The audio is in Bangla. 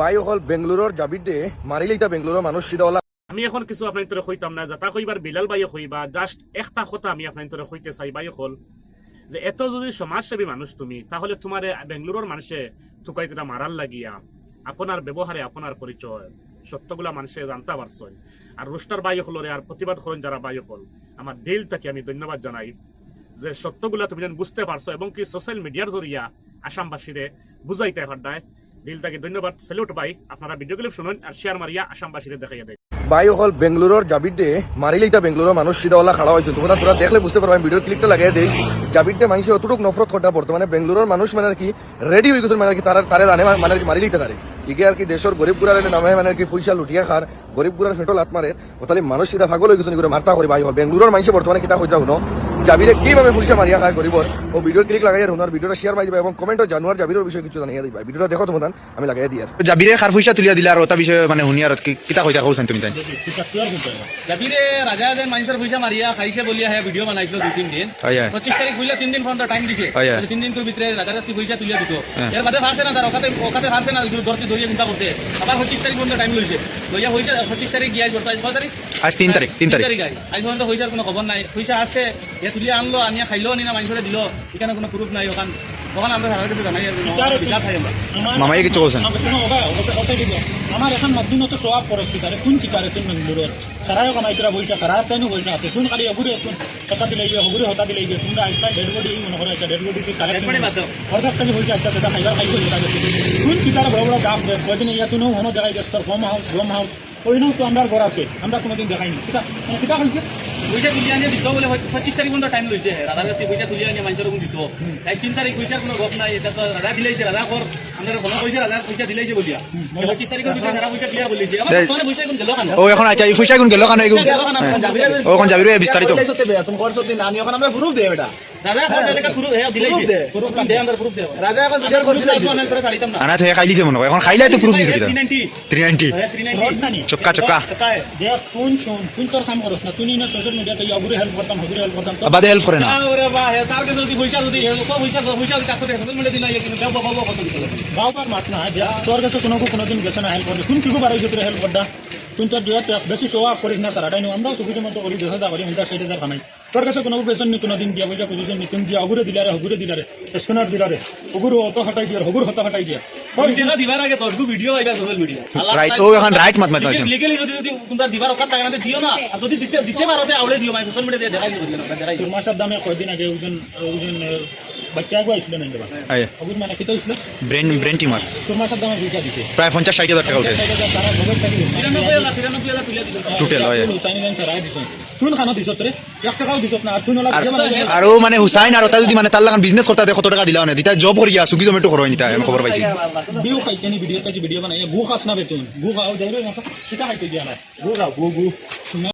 বাই হল বেঙ্গলোরের জাবিডে মারিলেই তা বেঙ্গলোরের মানুষ সিদাওয়ালা আমি এখন কিছু আপনার তোরে কইতাম না যাতা কইবার বিলাল বাইও কইবা জাস্ট একটা কথা আমি আপনার তোরে কইতে চাই বাইও হল যে এত যদি সমাজসেবী মানুষ তুমি, তাহলে তোমার বেঙ্গলোরের মানুষে থুকাইতে মারার লাগিয়া। আপনার ব্যবহারে আপনার পরিচয় সত্যগুলা মানুষে জানতে পারছেন আর রুস্টার বায়ু হলরে আর প্রতিবাদ করেন যারা বায়ু হল আমার দিল থেকে আমি ধন্যবাদ জানাই যে সত্যগুলা তুমি যেন বুঝতে পারছ এবং কি সোশ্যাল মিডিয়ার জরিয়া আসামবাসীরে বুঝাইতে পারদায় দিল থেকে ধন্যবাদ। স্যালুট, ভাই। আপনারা ভিডিও ক্লিপ শুনুন আর শেয়ার মারিয়া আসামবাসীরে দেখাইয়া দেয় বাই হল বেঙ্গলোরের জাবিডে মারিলেই তা বেঙ্গলোরের মানুষ সিদাওয়ালা খাড়া হয়েছে তোমরা তোরা দেখলে বুঝতে পারবে, আমি ভিডিও ক্লিকটা লাগাই দিই। জাবিডে মানুষের অতটুক নফরত খটা বর্তমানে বেঙ্গলোরের মানুষ মানে কি রেডি হয়ে গেছে মানে কি তারা তারে জানে মানে কি মারিলেই তারে ইকে আর কি দেশের গরিব গুড়ার নামে মানে কি পয়সা লুটিয়া খার গরিব গুড়ার ফেটো লাত মারে ওতালি মানুষ সিধা ভাগল হয়ে গেছে মারতা করি ভাই হল বেঙ্গলোরের মানুষ বর্তমানে কিতা হয়ে যাও জাবিরে কীভাবে পয়সা মারিয়া খায় গরিবর ও ভিডিও ক্লিক লাগাই আর ভিডিওটা শেয়ার মারি দিবা এবং কমেন্টও জানুয়ার জাবিরের বিষয়ে কিছু জানিয়ে দিবা। ভিডিওটা দেখো তোমার আমি লাগাই দিই আর জাবিরে খার পয়সা তুলিয়া দিলা আর ওটা বিষয়ে মানে শুনি আর কি- কিতা কইতা কৌছেন তুমি তাই জাবিরে রাজা যেন মানুষের পয়সা মারিয়া খাইছে বলিয়া হ্যাঁ ভিডিও বানাইছিল দুই তিন দিন। হয়, হয়। পঁচিশ তারিখ বুঝলে তিন দিন পর্যন্ত টাইম দিছে। তিন দিন তোর ভিতরে রাজা রাজকি পয়সা তুলিয়া দিত। এর বাদে ভাবছে না তার ওখানে ওখানে ভাবছে না ধরতে ধরিয়ে চিন্তা করতে আবার পঁচিশ তারিখ পর্যন্ত টাইম লইছে লইয়া হয়েছে পঁচিশ তারিখ গিয়ে আজ আজ কয় তারিখ আজ তিন তারিখ, তিন তারিখ। আজ আজ পর্যন্ত পয়সার কোনো খবর নাই পয়সা আছে এ তুলিয়া আনলো আমি খাইলো নি না মানুষের দিল এখানে কোনো প্রুফ নাই ওখান ওখানে আমরা সারা কিছু জানাই বিচার চাই আমরা মামাই কিছু আমার এখন মাধ্যমত সোয়াব পরিস্থিতি কোন চিকারে কোন বেঙ্গুলোর সারায় কামাই করা বইসা সারা তাইনো বইসা আছে তুমি খালি অগুরে কোন হতা দিলে গিয়ে অগুরে হতা দিলে গিয়ে তোমরা আজকা ডেড বডি মনে করে একটা ডেড বডি কালেক্ট body বাদ দাও। আচ্ছা যেটা খাইবার খাইছো যেটা কোন চিকারে বড় বড় গাছ দেশ কয়দিন ইয়া তুনো হনো দেখাই গেছ তোর হোম হাউস হোম হাউস ওইনো তো আমরা ঘর আছে আমরা কোনোদিন দেখাইনি কিতা কিতা খাইছে পয়সা তুলিয়া নিয়ে দিত বলে পঁচিশ তারিখ পর্যন্ত টাইম লইছে রাধার কাছে পয়সা তুলিয়া নিয়ে মানুষের দিত। তাই তিন তারিখ পয়সার কোনো গপ নাই এটা তো রাধা দিলাইছে রাধা কর আমাদের ঘন পয়সা রাধার পয়সা দিলাইছে বলিয়া। পঁচিশ তারিখের ভিতরে সারা পয়সা ক্লিয়ার বলিছে। পয়সা কোন গেল কেন ও এখন আচ্ছা এই পয়সা কোন গেল কেন ও কোন জাবিরে বিস্তারিত তুমি করছ যেটা আমি এখন আমরা প্রুফ দে রাজা করে করে আনা থেকে খাইলিছে মনে হয়। এখন খাইলাই তো প্রুফ দিছে কিতা 390 থ্রি নাইনটি 390 রড নানি চক্কা চক্কা বাদে হেল্প করে না। তার কাছে কো কিন্তু কোনো কোনোদিন গেছে না হেল্প করতে কোন কিগো বাড়াইছে তোর হেল্প করদা তুই বেশি শো আপ করিস না সারাটাই নিও আমরাও সুবিধা মতো করি দেশা করি আমরা হাজার খানাই তোর কাছে কোনো বেতন নি কোনোদিন দিয়া পয়সা খুঁজিস নি তুমি দিয়া অগুরে দিলারে হগুরে দিলারে স্ক্যানার দিলারে অগুর অত হটাই দিয়া হগুর হত হটাই দিয়া। ওই যেটা দিবার আগে দশগু ভিডিও আইবা সোশ্যাল মিডিয়া রাইট ও এখন রাইট মত মত আছে। লিগেলি যদি যদি তোমরা দিবার ওকাত টাকা দিও না। আর যদি দিতে দিতে পারো তে আউলে দিও মাই সোশ্যাল মিডিয়া দিয়ে দেখাই দিও দেখাই দিও তোর মাসের দামে কয়দিন আগে ওজন ওজন বাচ্চা আইছিল না দেবা অগুর মানে কেতো হইছিল ব্রেন ব্রেন টিমার তোর মাসের দামে পয়সা দিছে। প্রায় পঞ্চাশ ষাট হাজার টাকা উঠে। তারা খবর থাকি তিরানব্বই হাজার তিরানব্বই হাজার তুলে দিছো। Total, হয়। তুন খানো দিছত রে এক টাকাও দিছত না আর তুন ওলা আর ও মানে হুসাইন আর ওটা যদি মানে তার লাগান বিজনেস করতে কত টাকা দিলা না দিতা জব করিয়া সুগি জমেটো করো নিতা আমি খবর পাইছি। বিউ খাইতে ভিডিও তাকি ভিডিও বানাই। গু খাস না বেতুন গু খাও যাই রে কিটা খাইতে দিয়া না গু খাও গু গু।